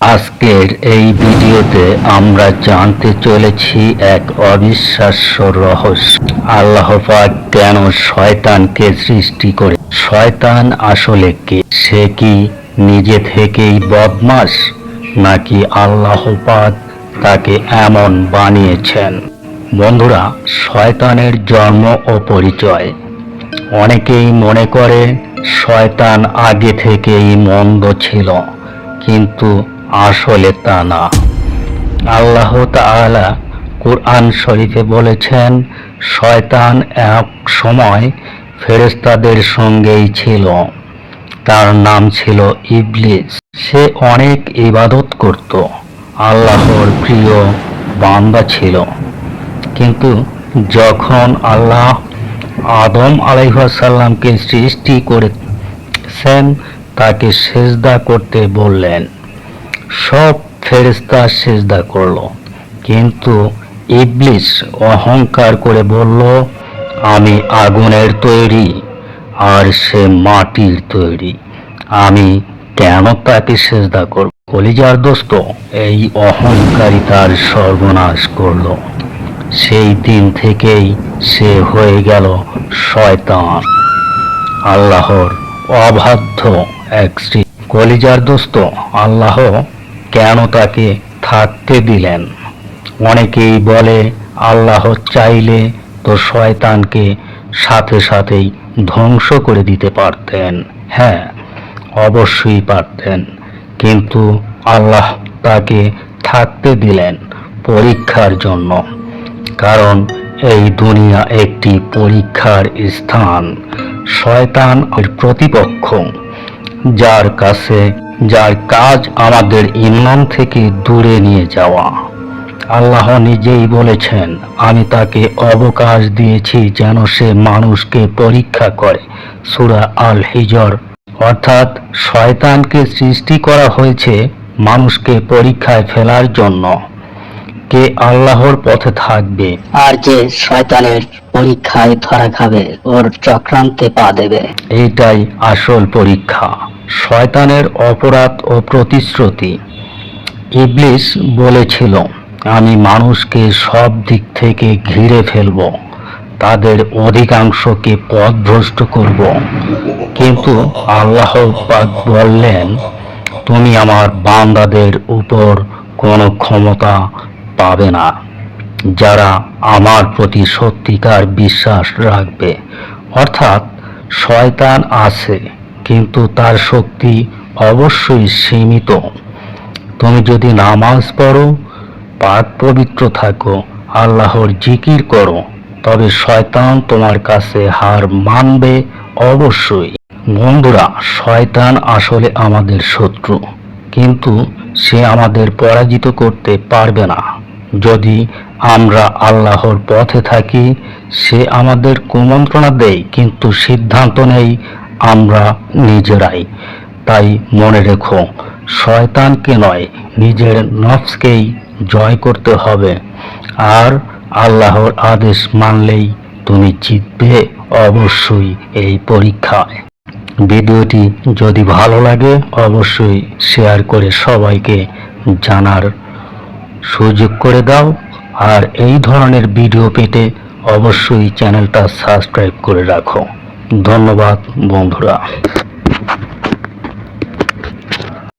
আজকের এই ভিডিওতে আমরা জানতে চলেছি এক অবিশ্বাস্য রহস্য। আল্লাহ পাক কেন শয়তানকে সৃষ্টি করে শয়তান আসলে কে? সে কি নিজে থেকেই বদমাস, নাকি আল্লাহ পাক তাকে এমন বানিয়েছেন? বন্ধুরা, শয়তানের জন্ম ও পরিচয়। অনেকেই মনে করে শয়তান আগে থেকেই মন্দ ছিল, কিন্তু আসলে তা না। আল্লাহ তালা কুরআন শরীফে বলেছেন, শয়তান এক সময় ফেরেস্তাদের সঙ্গেই ছিল। তার নাম ছিল ইবলিস। সে অনেক ইবাদত করত। আল্লাহর প্রিয় বান্দা ছিল। কিন্তু যখন আল্লাহ আদম আলাইসাল্লামকে সৃষ্টি করেছেন, তাকে সেজদা করতে বললেন। সব ফেরেস্তা সেজদা করল। কিন্তু ইবলিস অহংকার করে বলল, আমি আগুনের তৈরি আর সে মাটির তৈরি। আমি কেন তাকে সেজদা করব? কলিজার দোস্ত, এই অহংকারী তার সর্বনাশ করল। সেই দিন থেকেই সে হয়ে গেল শয়তান, আল্লাহর অবাধ্য এক কলিজার দোস্ত, আল্লাহ কেন তাকে থাকতে দিলেন? অনেকেই বলে, আল্লাহ চাইলে তো শয়তানকে সাথে সাথেই ধ্বংস করে দিতে পারতেন। হ্যাঁ অবশ্যই পারতেন। কিন্তু আল্লাহ তাকে থাকতে দিলেন পরীক্ষার জন্য। কারণ এই দুনিয়া একটি পরীক্ষার স্থান। শয়তান প্রতিপক্ষ, যার কাছে যার কাজ আমাদের ইমান থেকে দূরে নিয়ে যাওয়া। আল্লাহ নিজেই বলেছেন আমি তাকে অবকাশ দিয়েছি যেন সে মানুষকে পরীক্ষা করে। সূরা আল হিজর অর্থাৎ শয়তানকে সৃষ্টি করা হয়েছে মানুষকে পরীক্ষায় ফেলার জন্য। কে আল্লাহর পথে থাকবে? আর যে শয়তানের পরীক্ষায় ধরা খাবে ওর চক্রান্তে পা দেবে। এটাই আসল পরীক্ষা। শয়তানের অপরাধ ও প্রতিশ্রুতি। ইবলিস বলেছিল, আমি মানুষকে সব দিক থেকে ঘিরে ফেলব। তাদের অধিকাংশকে পথভ্রষ্ট করব। কিন্তু আল্লাহ পাক বললেন, তুমি আমার বান্দাদের উপর কোনো ক্ষমতা পাবে না, যারা আমার প্রতি সত্যিকার বিশ্বাস রাখবে। অর্থাৎ, শয়তান আছে কিন্তু তার শক্তি অবশ্যই সীমিত। তুমি যদি নামাজ পড়ো, পাক পবিত্র থাকো, আল্লাহর জিকির করো, তবে শয়তান তোমার কাছে হার মানবে অবশ্যই। বন্ধুরা, শয়তান আসলে আমাদের শত্রু, কিন্তু সে আমাদের পরাজিত করতে পারবে না। যদি আমরা আল্লাহর পথে থাকি, সে আমাদের কুমন্ত্রণা দেয়, কিন্তু সিদ্ধান্ত নেই আমরা নিজেরাই। তাই মনে রেখো, শয়তানকে নয়, নিজের নফসকেই জয় করতে হবে। আর আল্লাহর আদেশ মানলেই তুমি জিতবে অবশ্যই এই পরীক্ষায়। ভিডিওটি যদি ভালো লাগে, অবশ্যই শেয়ার করে সবাইকে জানার সুযোগ করে দাও। আর এই ধরনের ভিডিও পেতে অবশ্যই চ্যানেলটা সাবস্ক্রাইব করে রাখো। ধন্যবাদ বন্ধুরা।